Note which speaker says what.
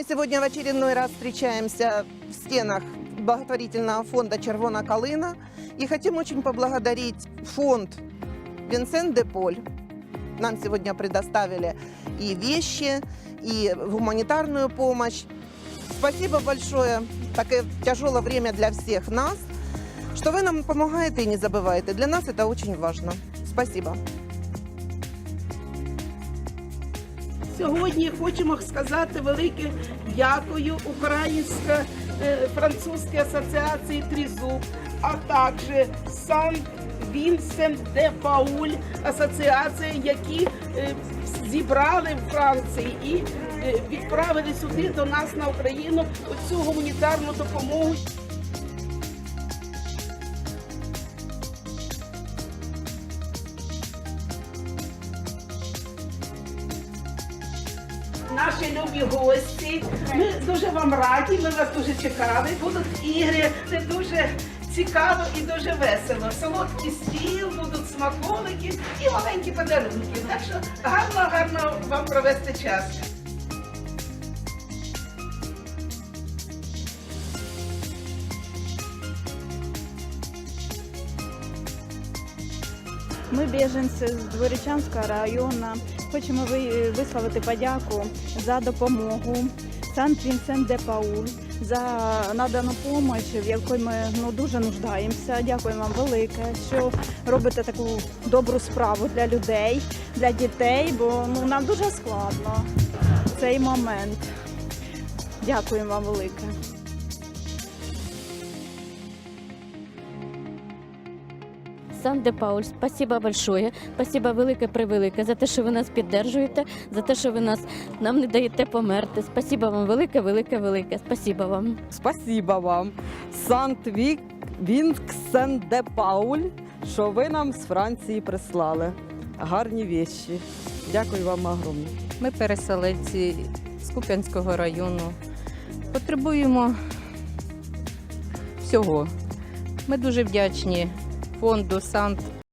Speaker 1: Мы сегодня в очередной раз встречаемся в стенах благотворительного фонда «Червона Калина» и хотим очень поблагодарить фонд Винсент де Поль. Нам сегодня предоставили и вещи, и гуманитарную помощь. Спасибо большое. Такое тяжелое время для всех нас, что вы нам помогаете и не забываете. Для нас это очень важно. Спасибо.
Speaker 2: Сьогодні хочемо сказати велике дякую Українська е, французькій асоціації Трізуб, а також Сан Вінсент де Пауль асоціація, які е, зібрали в Франції і е, відправили сюди до нас на Україну цю гуманітарну допомогу. Наші любі гості. Ми дуже вам раді. Ми вас дуже чекали. Будуть ігри. Це дуже цікаво і дуже весело. Солодкий стіл, будуть смаколики і маленькі подарунки. Так що гарно, гарно вам провести час.
Speaker 3: Ми біженці з Дворічанського району. Хочемо ви- висловити подяку за допомогу Сант Вінсент де Пауль за надану допомогу, в якій ми ну, дуже нуждаємося. Дякуємо вам велике, що робите таку добру справу для людей, для дітей, бо ну, нам дуже складно цей момент. Дякуємо вам велике.
Speaker 4: Сан де Пауль, спасибо большое. Спасибо велике превелике за те, що ви нас піддержуєте, за те, що ви нас нам не даєте померти. Спасибо вам велике, велике, велике. Спасибо вам.
Speaker 5: Спасибо вам, Сант Вік Вінксен де Пауль, що ви нам з Франції прислали. Гарні вещі. Дякую вам огромне.
Speaker 6: Ми переселенці з Куп'янського району. Потребуємо всього. Ми дуже вдячні фонду Сант